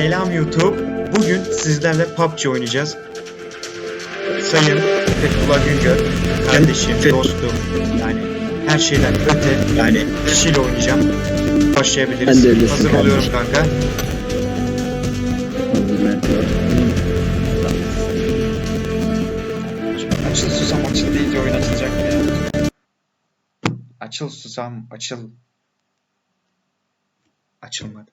Selam YouTube. Bugün sizlerle PUBG oynayacağız. Sayın Fethullah Güngör, kardeşim, dostum, yani her şeyden öte, yani kişiyle oynayacağım. Başlayabiliriz. Ben de Hazır kardeşim. oluyorum kanka. Açıl susam açıl deyince oyun açılacak ya? Açıl susam açıl. Açılmadı.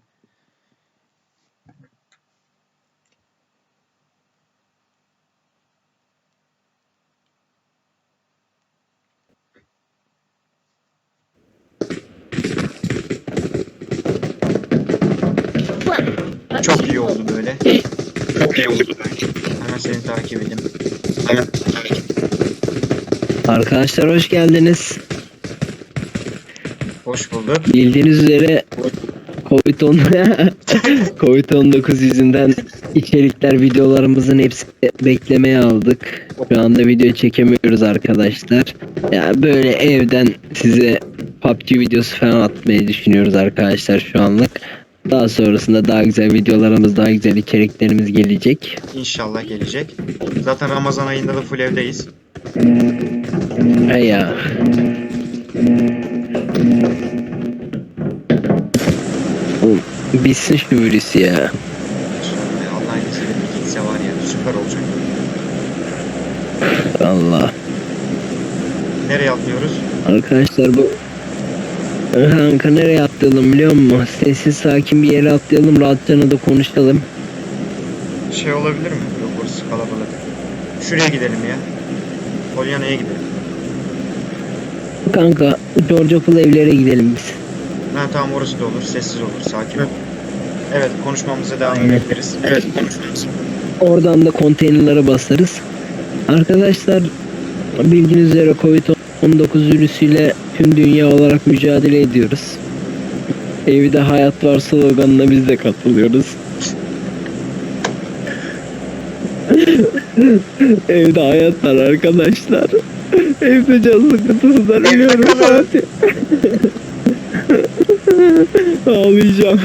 Çok iyi oldu böyle. Çok iyi oldu. Hemen seni takip edeyim. Hemen. Arkadaşlar hoş geldiniz. Hoş bulduk. Bildiğiniz üzere Covid-10 Covid-19 yüzünden içerikler videolarımızın hepsi beklemeye aldık. Şu anda video çekemiyoruz arkadaşlar. Ya böyle evden size PUBG videosu falan atmayı düşünüyoruz arkadaşlar şu anlık. Daha sonrasında daha güzel videolarımız, daha güzel içeriklerimiz gelecek. İnşallah gelecek. Zaten Ramazan ayında da full evdeyiz. He ya. Bitsin şu virüs ya. Allah'ın izniyle bir gitse var ya süper olacak. Allah. Nereye atlıyoruz? Arkadaşlar bu Kanka nereye atlayalım biliyor musun? Sessiz sakin bir yere atlayalım rahatça da konuşalım. Şey olabilir mi? Yok burası kalabalık. Şuraya gidelim ya. Polyana'ya gidelim. Kanka George Full evlere gidelim biz. Ha tamam orası da olur. Sessiz olur. Sakin ol. Evet konuşmamıza devam edebiliriz. Evet konuşmamız. Oradan da konteynerlara basarız. Arkadaşlar bildiğiniz üzere Covid-19 virüsüyle tüm dünya olarak mücadele ediyoruz. Evde hayat var sloganına biz de katılıyoruz. Evde hayat var arkadaşlar. Evde can sıkıntısından Evde ölüyorum. Fatih. Ağlayacağım.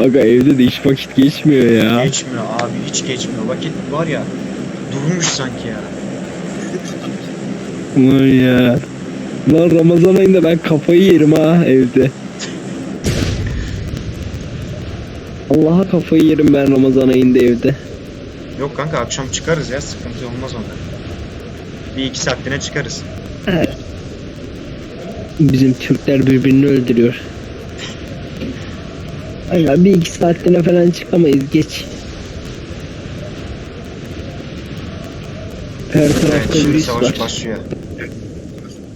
Aga evde de hiç vakit geçmiyor ya. Geçmiyor abi hiç geçmiyor. Vakit var ya durmuş sanki ya. Ulan ya. Lan Ramazan ayında ben kafayı yerim ha evde. Allah'a kafayı yerim ben Ramazan ayında evde. Yok kanka akşam çıkarız ya sıkıntı olmaz onda. Bir iki saatliğine çıkarız. Bizim Türkler birbirini öldürüyor. Aga bir iki saatliğine falan çıkamayız geç. Her Evet tarafta şimdi virüs savaş var. başlıyor.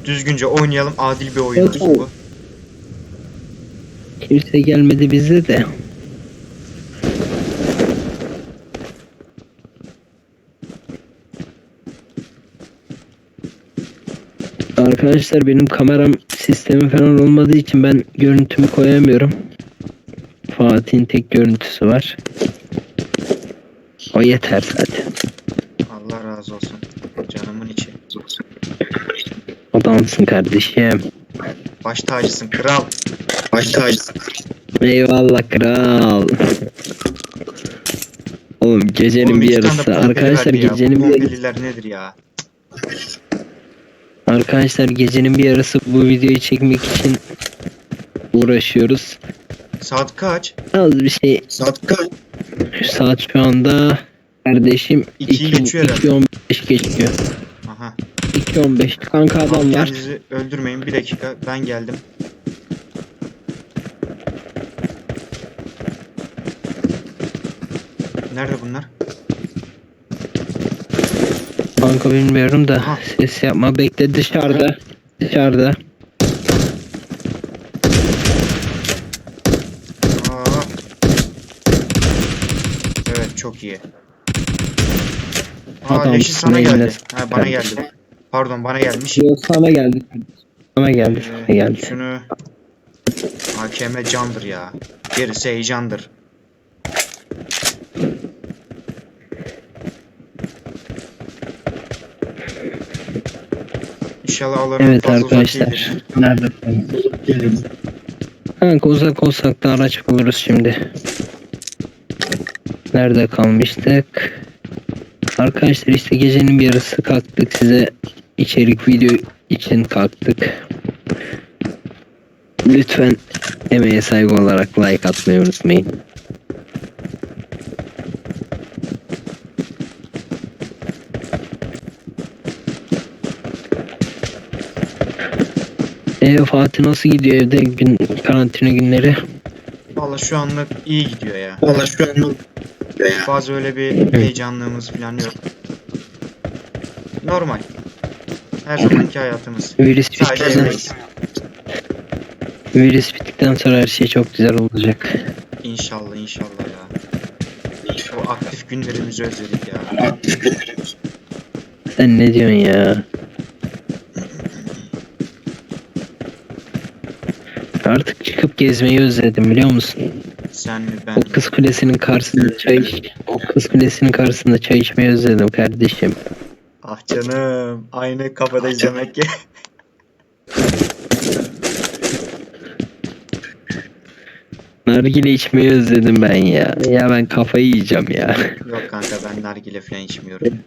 Düzgünce oynayalım adil bir oyun olsun bu. Kimse gelmedi bize de. Arkadaşlar benim kameram sistemi falan olmadığı için ben görüntümü koyamıyorum. Fatih'in tek görüntüsü var. O yeter zaten. Allah razı olsun. Canımın içi. Adamsın kardeşim. Baş tacısın kral. Baş tacısın. Eyvallah kral. Oğlum gecenin Oğlum bir yarısı. Arkadaşlar gecenin bir pompeliler nedir ya? Arkadaşlar gecenin bir yarısı bu videoyu çekmek için uğraşıyoruz. Saat kaç? Az bir şey Saat kaç? saat şu anda kardeşim İkiyi 2 geçiyor herhalde. 2.15 geçiyor. Aha. 2.15 kanka Abi adam var. kendinizi öldürmeyin bir dakika ben geldim. Nerede bunlar? Kanka bilmiyorum da Aha. ses yapma bekle dışarıda. Dışarıda. Aa. Evet çok iyi. Aa Adamsın, leşi sana geldi. Ha bana geldi. Pardon bana gelmiş. Yok sana geldi. Sana geldi. Sana Ee, geldi. şunu AKM candır ya. Gerisi heyecandır. İnşallah alanın Evet fazla arkadaşlar. Nerede? Kanka uzak olsak da araç buluruz şimdi. Nerede kalmıştık? Arkadaşlar işte gecenin bir yarısı kalktık size içerik video için kalktık. Lütfen emeğe saygı olarak like atmayı unutmayın. E Fatih nasıl gidiyor evde gün karantina günleri? Valla şu anlık iyi gidiyor ya. Valla şu an Fazla öyle bir heyecanlığımız falan yok. Normal. Her zamanki hayatımız. Virüs Sadece bittikten, virüs bittikten sonra her şey çok güzel olacak. İnşallah inşallah ya. O aktif günlerimizi özledik ya. Sen ne diyorsun ya? Artık çıkıp gezmeyi özledim biliyor musun? Sen mi ben O kız kulesinin karşısında çay iç, o kız kulesinin karşısında çay içmeyi özledim kardeşim. Ah canım. Aynı kafadayız demek ki. Nargile içmeyi özledim ben ya. Ya ben kafayı yiyeceğim ya. Yok kanka ben nargile falan içmiyorum.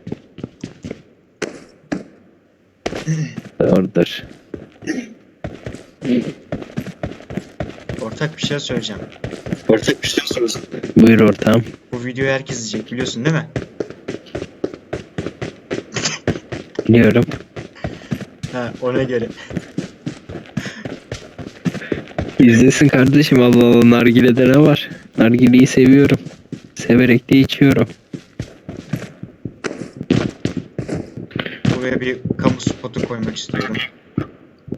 Doğrudur. Ortak bir şey söyleyeceğim. ortak bir şey sorsun. Buyur ortağım. Bu videoyu herkes izleyecek biliyorsun değil mi? Biliyorum. Ha ona göre. İzlesin kardeşim Allah Allah nargilede ne var? Nargileyi seviyorum. Severek de içiyorum. Buraya bir kamu spotu koymak istiyorum.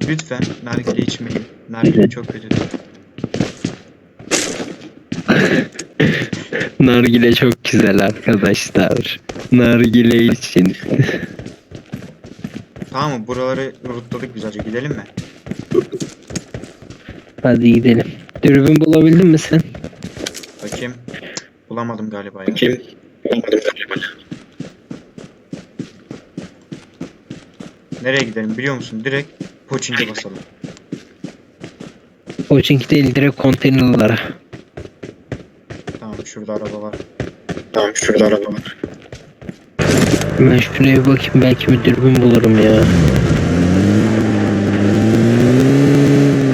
Lütfen nargile içmeyin. Nargile çok kötüdür. Nargile çok güzel arkadaşlar. Nargile için. Tamam mı? Buraları rutladık güzelce. Gidelim mi? Hadi gidelim. Dürbün bulabildin mi sen? Bakayım. Bulamadım galiba ya. Kim? Olmadım galiba. Nereye gidelim biliyor musun? Direkt Poçin'e basalım. O çünkü değil direkt konteynerlara. Tamam şurada araba var. Tamam şurada araba var. Ben şuraya bir bakayım belki bir dürbün bulurum ya.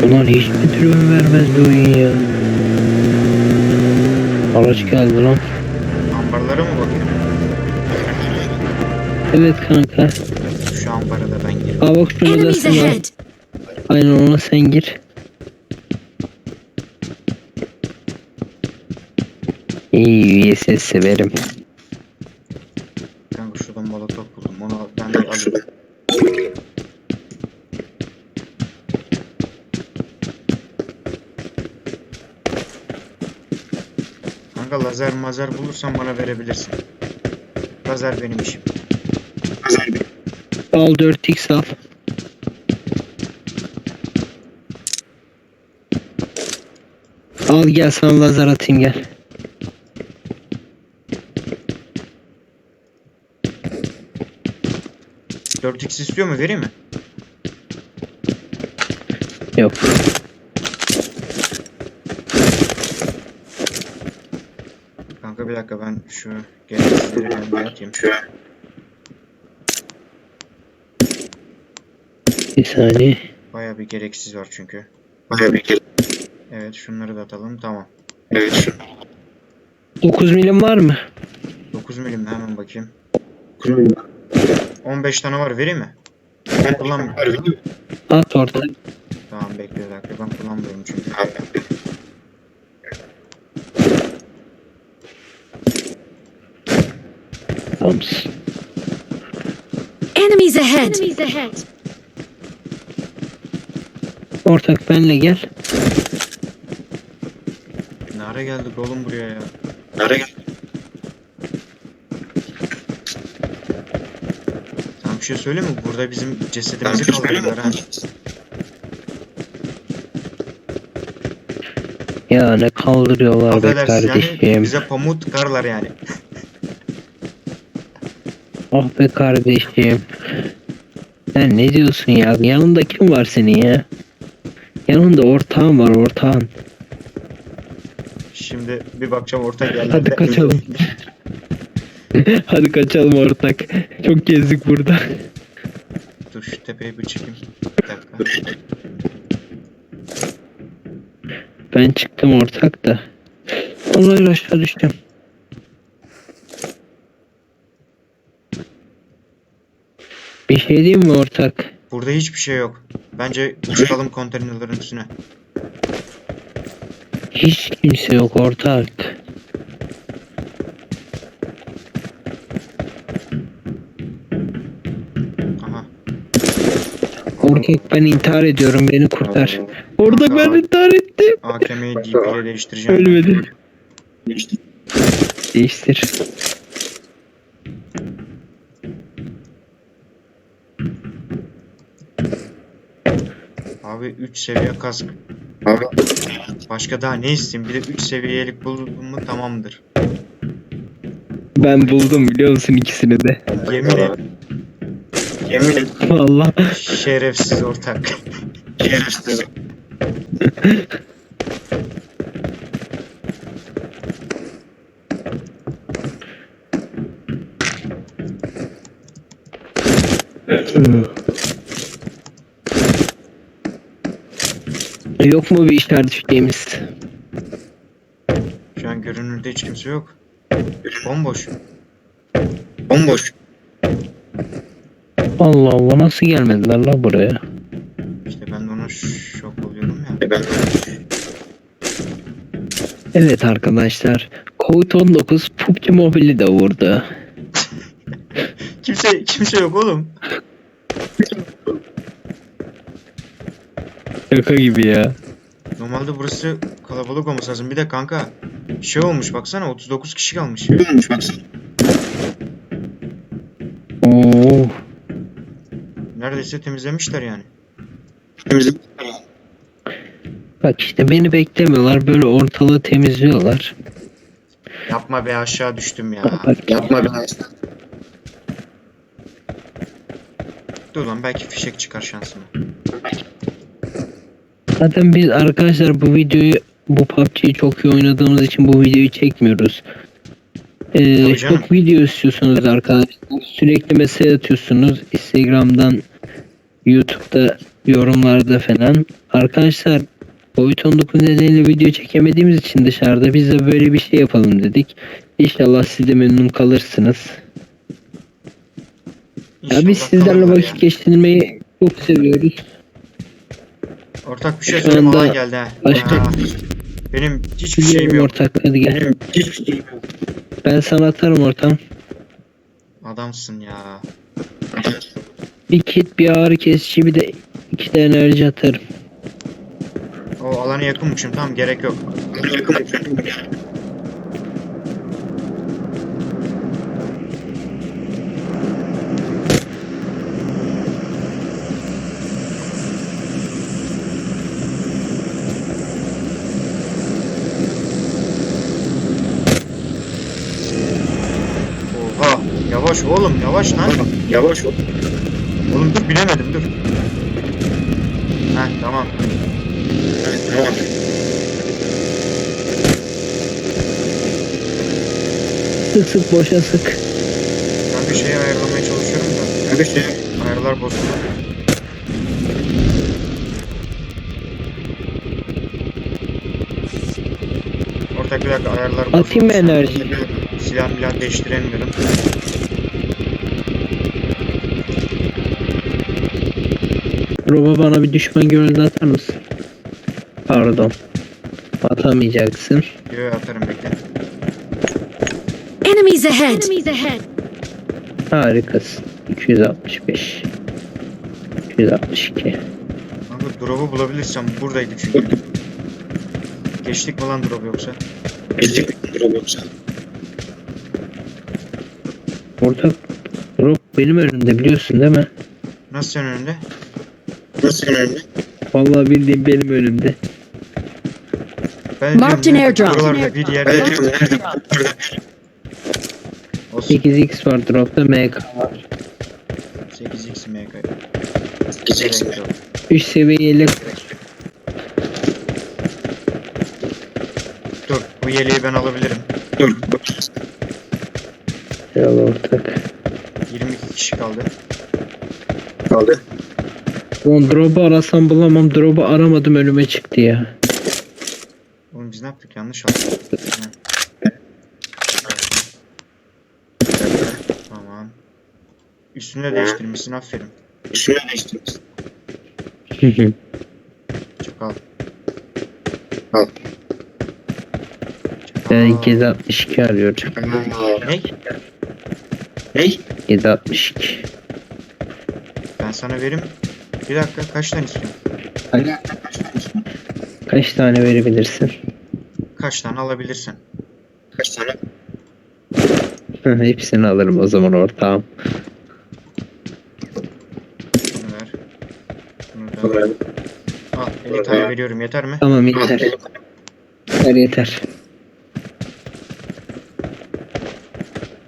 Ulan hiç mi dürbün vermez bir oyun ya? Araç geldi lan. Ambarlara mı bakayım? Evet kanka. Şu ambara da ben gireyim. Aa bak Enemies da ahead! Aynen ona sen gir. İyi ses severim. Kanka şuradan molotof buldum. Alayım. Kanka lazer mazer bulursan bana verebilirsin. Lazer benim işim. Al 4x al. Al gel sana lazer atayım gel. Dört x istiyor mu? Vereyim mi? Yok. Kanka bir dakika ben şu gereksizleri ben bir atayım. Bir saniye. Baya bir gereksiz var çünkü. baya bir gel. Evet şunları da atalım. Tamam. Evet şu 9 milim var mı? 9 milim hemen bakayım. an. 15 tane var vereyim mi? Ben Kullan- kullanmıyorum. At orta. Tamam bekle bir dakika ben kullanmıyorum çünkü. Tamam. Enemies ahead! Enemies ahead! Ortak benle gel. Ne ara geldik oğlum buraya ya? Nereye gel? Sana bir şey söyleyeyim mi? Burada bizim cesedimizi ha. Ya ne kaldırıyorlar be Affedersin yani kardeşim. bize pamuk tıkarlar yani. Ah be kardeşim. Sen ne diyorsun ya? Yanında kim var senin ya? Yanında ortağın var ortağın. Şimdi bir bakacağım orta geldi. Hadi kaçalım. Hadi kaçalım ortak. Çok gezdik burada. Dur şu tepeye bir çıkayım. Bir dakika. Ben çıktım ortak da. Vallahi aşağı düştüm. Bir şey diyeyim mi ortak? Burada hiçbir şey yok. Bence çıkalım konteynerların üstüne. Hiç kimse yok ortak. Ortak ben intihar ediyorum beni kurtar. Ortak ben intihar ettim. AKM'yi DP ile değiştireceğim. Ölmedim. Değiştir. Abi 3 seviye kask. Abi Başka daha ne isteyeyim? Bir de 3 seviyelik buldum mu tamamdır. Ben buldum biliyor musun ikisini de. Yemin et yemin et Vallahi. şerefsiz ortak. şerefsiz. Yok mu bir işaret fişeğimiz? Şu an görünürde hiç kimse yok. Bomboş. Bomboş. Allah Allah nasıl gelmediler la buraya? İşte ben de ona şok oluyorum ya. E Ben Evet arkadaşlar. Covid-19 PUBG Mobile'i de vurdu. Kimse kimse yok oğlum. Şaka gibi ya. Normalde burası kalabalık olması lazım. Bir de kanka şey olmuş baksana 39 kişi kalmış. Olmuş baksana. Neredeyse temizlemişler yani. Temizlik. Bak işte beni beklemiyorlar. Böyle ortalığı temizliyorlar. Yapma be aşağı düştüm ya. Bak, Yapma be. Dur lan belki fişek çıkar şansıma. Zaten biz arkadaşlar bu videoyu bu PUBG'yi çok iyi oynadığımız için bu videoyu çekmiyoruz. Ee, çok video istiyorsunuz arkadaşlar. Sürekli mesaj atıyorsunuz. Instagram'dan, YouTube'da, yorumlarda falan. Arkadaşlar Covid-19 nedeniyle video çekemediğimiz için dışarıda biz de böyle bir şey yapalım dedik. İnşallah siz de memnun kalırsınız. Ya biz İnşallah sizlerle vakit ya. geçirmeyi çok seviyoruz. Ortak bir şey söyleyeyim geldi ha. başka- Aa, Benim hiçbir şeyim yok. ortak hadi gel. Benim hiçbir şeyim yok. Ben sana atarım ortam. Adamsın ya. Bir kit, bir ağrı kesici, bir de iki de enerji atarım. O alana yakınmışım tamam gerek yok. Oha yavaş oğlum yavaş lan. Yavaş ol. Oğlum dur bilemedim dur. Heh tamam. Evet, tamam. Sık sık boşa sık. Ben bir şeyi ayarlamaya çalışıyorum da. Hadi şey. Ayarlar bozuldu. Ortak bir dakika ayarlar bozuldu. Atayım mı enerji? Silah milah değiştiremiyorum. Roba bana bir düşman görüldü atar mısın? Pardon. Atamayacaksın. Yo atarım bekle. Enemies ahead! Enemies ahead! Harikasın. 265. 262. Kanka drop'u bulabilirsem buradaydı çünkü. Geçtik mi lan drop yoksa? Bizlik bir durum yoksa. Ortak Rob benim önümde biliyorsun değil mi? Nasıl senin önünde? Nasıl önemli? Vallahi bildiğim benim önümde. Ben Marked an airdrop. Bir yerde. 8x var dropta MK var. 8x MK. 8x MK. 3 seviyeli. Dur bu yeleği ben alabilirim. Dur. Eyvallah ortak. 22 kişi kaldı. Kaldı. Ulan drop'u arasam bulamam. Drop'u aramadım önüme çıktı ya. Oğlum biz ne yaptık? Yanlış aldık. Ha. Tamam. Üstünü de değiştirmişsin aferin. Üstüne değiştirmişsin. Çakal. Al. ben Çakal. 762 arıyorum. Ne? Ney? 762. Ben sana verim. Bir dakika kaç tane istiyorsun? Kaç tane verebilirsin? Kaç tane alabilirsin? Kaç tane? Hepsini alırım o zaman ortağım. Bunu ver. Bunu da al. 50 tane veriyorum yeter mi? Tamam yeter. Yeter yeter.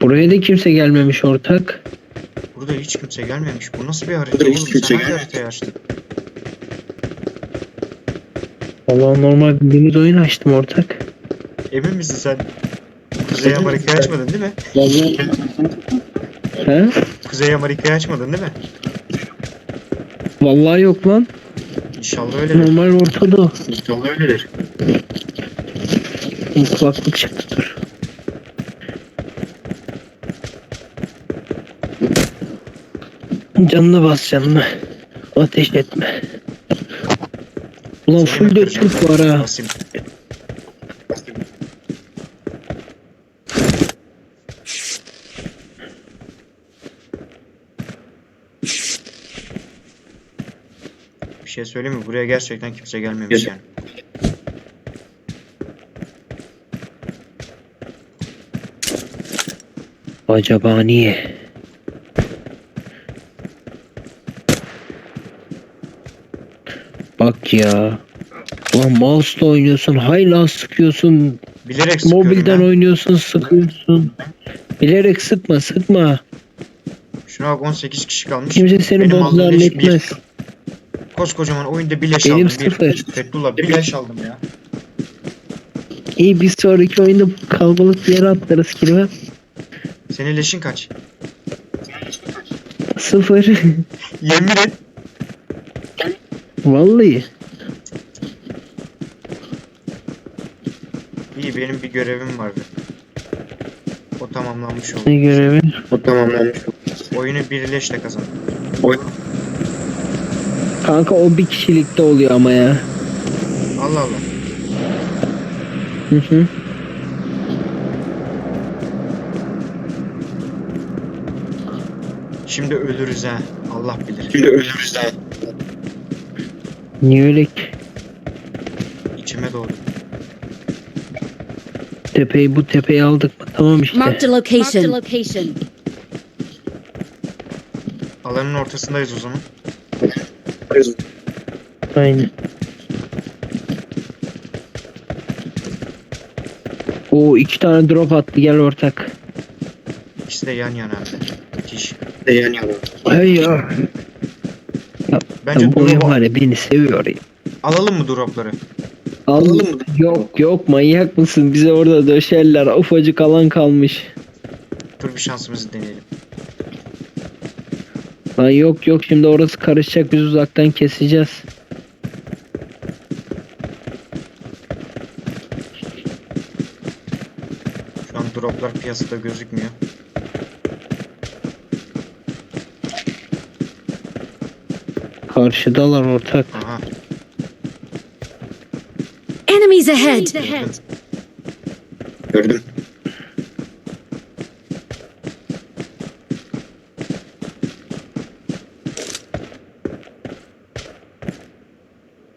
Buraya da kimse gelmemiş ortak. Burada hiç kimse gelmemiş. Bu nasıl bir harita Burada hiç oğlum? kimse Sen hangi gelmemiş. haritayı açtın? Valla normal bildiğimiz oyun açtım ortak. Emin misin sen? Kuzey Amerika'yı açmadın değil mi? Vallahi. He? Kuzey Amerika'yı açmadın değil mi? Vallahi yok lan. İnşallah öyledir. Normal ortada. İnşallah öyledir. Kulaklık çıktı dur. Canını bas canını. Ateş etme. Ulan full Türk var ha. Bir şey söyleyeyim mi? Buraya gerçekten kimse gelmemiş yani. Acaba niye? Bak ya. Ulan mouse'la oynuyorsun, hala sıkıyorsun. Bilerek Mobilden ya. oynuyorsun, sıkıyorsun. Bilerek sıkma, sıkma. Şuna bak 18 kişi kalmış. Kimse seni Benim bozlar aldığım leş bir. etmez. Koskocaman oyunda bir leş Benim aldım. sıfır. Bir. Fethullah bir leş aldım ya. İyi bir sonraki oyunda kalabalık bir yere atlarız kilime. Senin leşin kaç? Sıfır. Yemin et. Vallahi. İyi benim bir görevim vardı. O tamamlanmış oldu. Ne görevin? O tamamlanmış. Oyunu bir leşle kazandım. Kanka o bir kişilikte oluyor ama ya. Allah Allah. Hı hı. Şimdi ölürüz ha. Allah bilir. Şimdi ölürüz daha. Niye öyle ki? İçime doğdu. Tepeyi bu tepeyi aldık mı? Tamam işte. Marked a location. Marked a location. Alanın ortasındayız o zaman. Aynen. Oo iki tane drop attı gel ortak. İkisi de yan yana. Müthiş. De yan yana. Hey ya. Bence bu oyun var ya beni seviyor ya. alalım mı dropları? Alalım mı? Yok yok manyak mısın? Bize orada döşerler. Ufacık alan kalmış. Dur bir şansımızı deneyelim. Lan yok yok şimdi orası karışacak biz uzaktan keseceğiz. Şu an droplar piyasada gözükmüyor. Karşıdalar ortak. Aha. Enemies ahead. Gördüm.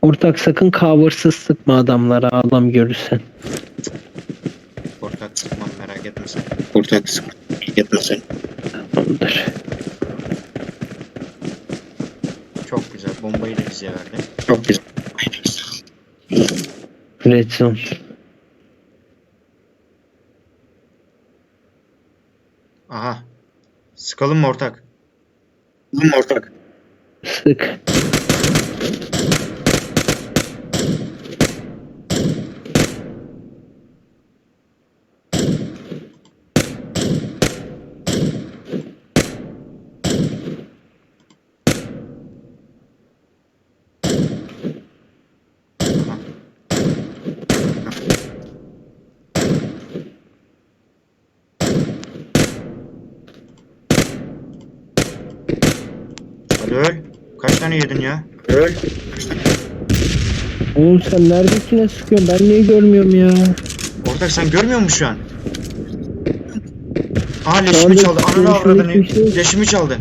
Ortak sakın coversız sıkma adamlara adam görürsen. Ortak sıkmam merak etme sen. Ortak sıkma. Yetme sen. Tamamdır. Çok güzel. Bombayı da bize verdi. Çok güzel. Red zone. Aha. Sıkalım mı ortak? Bunun ortak. Sık. Tane yedin ya? Öl. Oğlum sen neredekine sıkıyorsun? Ben niye görmüyorum ya? Ortak sen görmüyor musun şu an? Aa leşimi çaldı. Ananı avradını. leşimi- Leşimi çaldı.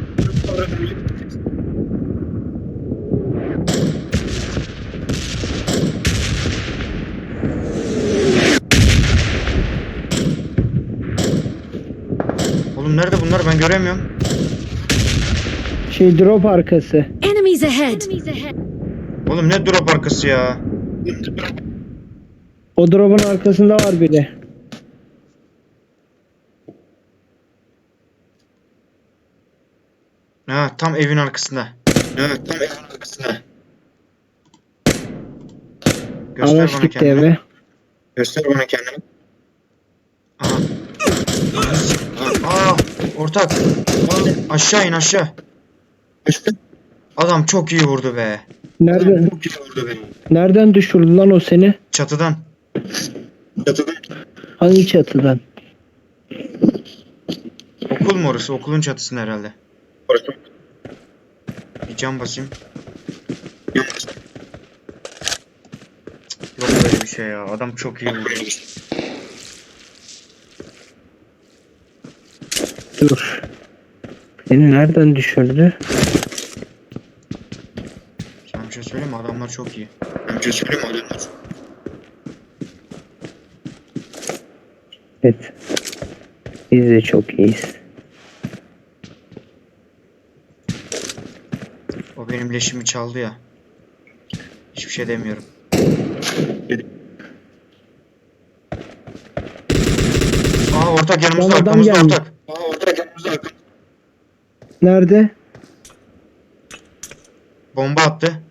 Oğlum nerede bunlar ben göremiyorum. Şey drop arkası. Enemies ahead! Oğlum ne drop arkası ya. O drop'un arkasında var biri. Ha tam evin arkasında. Evet tam evin arkasında. Göster Araç bana gitti kendini. eve. Göster bana kendini. Aha. Aa ortak. Aa, aşağı in aşağı. Başka? Adam çok iyi vurdu be. Nereden, Çok iyi vurdu beni. nereden düşürdü lan o seni? Çatıdan. Çatıda. Hangi çatıdan? Okul mu orası? Okulun çatısında herhalde. Orası. Bir cam basayım. Yok. Yok böyle bir şey ya. Adam çok iyi vurdu. Dur. Beni nereden düşürdü? Söyleyeyim mi? Adamlar çok iyi. Bir şey söyleyeyim mi adamlar? Evet. Biz de çok iyiyiz. O benim leşimi çaldı ya. Hiçbir şey demiyorum. Aa ortak yanımızda Lan adam arkamızda geldi. ortak. Aa orada yanımızda akın. Nerede? Bomba attı.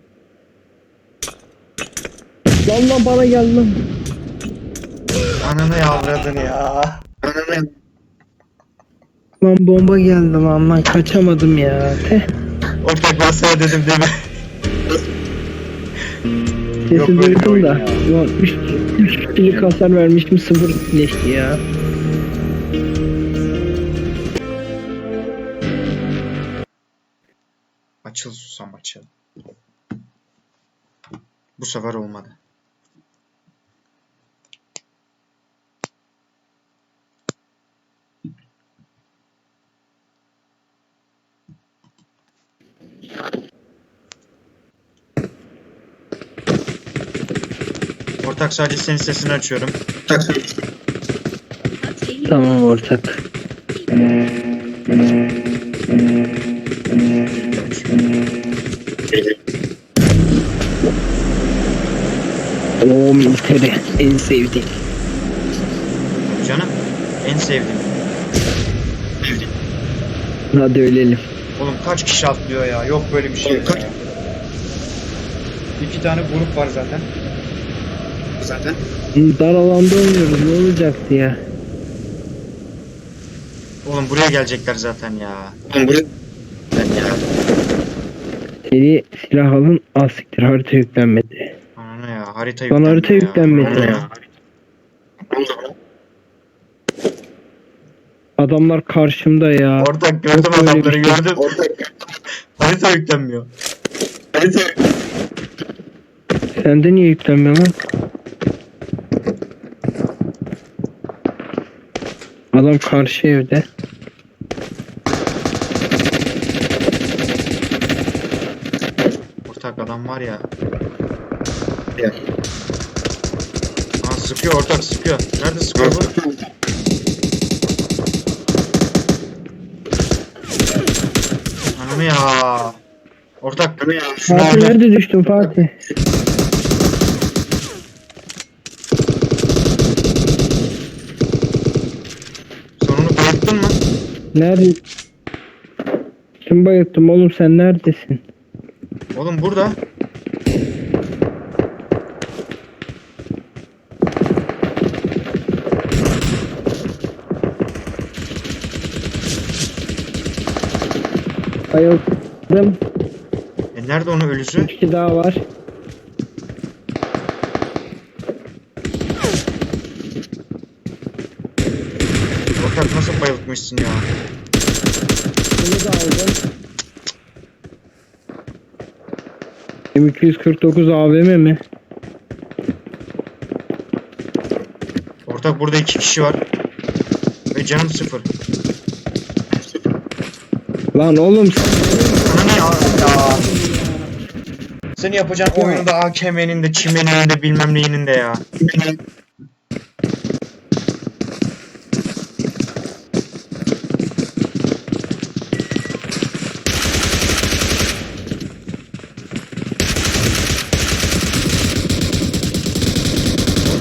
Lan lan bana gel lan. Ananı yavradın ya. Ananı Lan bomba geldi lan lan kaçamadım ya. Teh. Ortak ben sana dedim değil mi? Yok duydum da. Ulan 3 3 kişilik hasar vermiştim sıfır leşti ya. Açıl susam açıl. Bu sefer olmadı. Ortak sadece senin sesini açıyorum. Tamam ortak. Oo militeri en sevdiğim. Canım en sevdiğim. Hadi ölelim. Oğlum kaç kişi atlıyor ya? Yok böyle bir şey. Oğlum kaç- ya. İki tane grup var zaten. Zaten. Dar alanda oynuyoruz ne olacaktı ya. Oğlum buraya gelecekler zaten ya. Oğlum buraya. Ben ya. Seri silah alın asiktir harita yüklenmedi. Ananı ya harita Bana yüklenmiyor harita ya. yüklenmedi. Ananı ya. Ne oldu? Adamlar karşımda ya. Ortak gördüm böyle adamları bir şey. gördüm. Orada. Harita yüklenmiyor. Harita. Sende niye yüklenmiyor lan? Adam karşı evde. Ortak adam var ya. Ya. Aa sıkıyor ortak sıkıyor. Nerede sıkıyor bu? Ananı ya. Ortak Ananı ya. şunu Fatih al. nerede düştün Fatih? Sonunu bayılttın mı? Nerede? Kim bayılttım oğlum sen neredesin? Oğlum burada. Bayıldım. E nerede onun ölüsü? Bir kişi daha var. Ortak nasıl bayıltmışsın ya? Bunu da aldım. M249 AVM mi? Ortak burada iki kişi var. Ve canım sıfır. Lan oğlum ya? ya? Senin yapacağın oyunun da AKM'nin de çimeninin de bilmem neyinin de ya.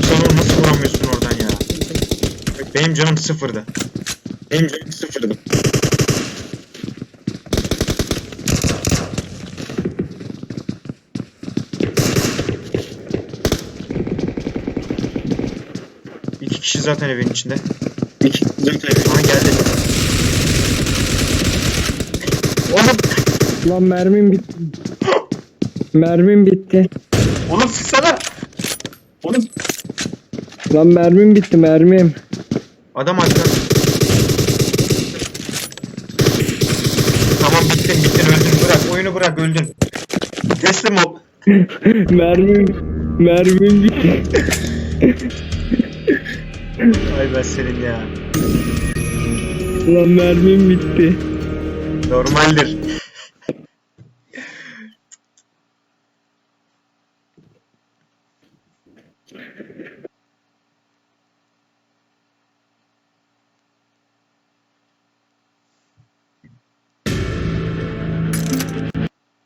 Sen onu nasıl vuramıyorsun oradan ya? Benim canım sıfırdı. Benim canım sıfırdı. İki kişi zaten evin içinde. İki, zaten Aha geldi. Oğlum, lan mermim bitti. Mermim bitti. oğlum sıksana. Oğlum Lan mermim bitti mermim. Adam arka. Tamam bittin bittin öldün bırak oyunu bırak öldün. Teslim ol. mermim mermim bitti. Ay ben senin ya. Lan mermim bitti. Normaldir.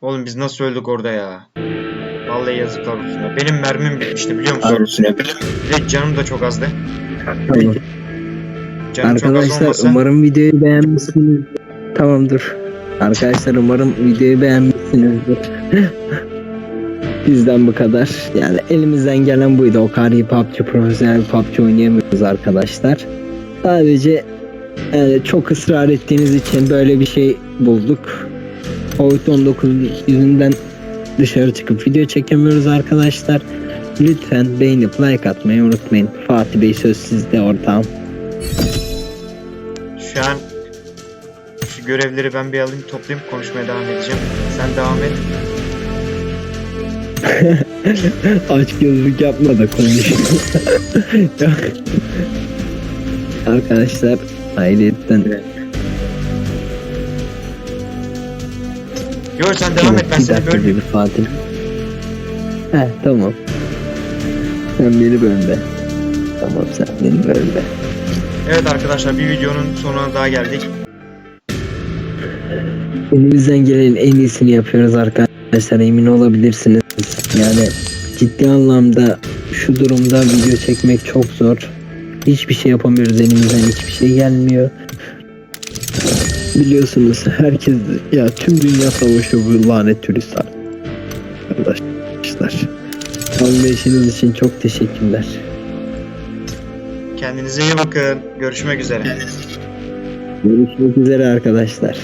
Oğlum biz nasıl öldük orada ya? Vallahi yazıklar olsun ya. Benim mermim bitmişti biliyor musun? Doğrusunu yapacağım. Bir de canım da çok azdı. Tamam. Canım Arkadaşlar umarım videoyu beğenmişsiniz. Tamam dur. Arkadaşlar umarım videoyu beğenmişsinizdir. Bizden bu kadar. Yani elimizden gelen buydu. O kadar iyi PUBG profesyonel PUBG oynayamıyoruz arkadaşlar. Sadece yani çok ısrar ettiğiniz için böyle bir şey bulduk. Covid-19 yüzünden dışarı çıkıp video çekemiyoruz arkadaşlar. Lütfen beğenip like atmayı unutmayın. Fatih Bey söz sizde ortağım. Şu an şu görevleri ben bir alayım toplayayım konuşmaya devam edeceğim. Sen devam et. Aç gözlük yapma da konuş. Arkadaşlar ayrıyetten Yo sen devam et ben seni bölmeyeyim. bir Fatih. He tamam. Sen beni bölme. Tamam sen beni bölme. Evet arkadaşlar bir videonun sonuna daha geldik. Elimizden gelenin en iyisini yapıyoruz arkadaşlar emin olabilirsiniz. Yani ciddi anlamda şu durumda video çekmek çok zor. Hiçbir şey yapamıyoruz elimizden hiçbir şey gelmiyor. Biliyorsunuz herkes ya tüm dünya savaşı bu lanet turist arkadaşlar. Anlayışınız için çok teşekkürler. Kendinize iyi bakın. Görüşmek üzere. Görüşmek üzere arkadaşlar.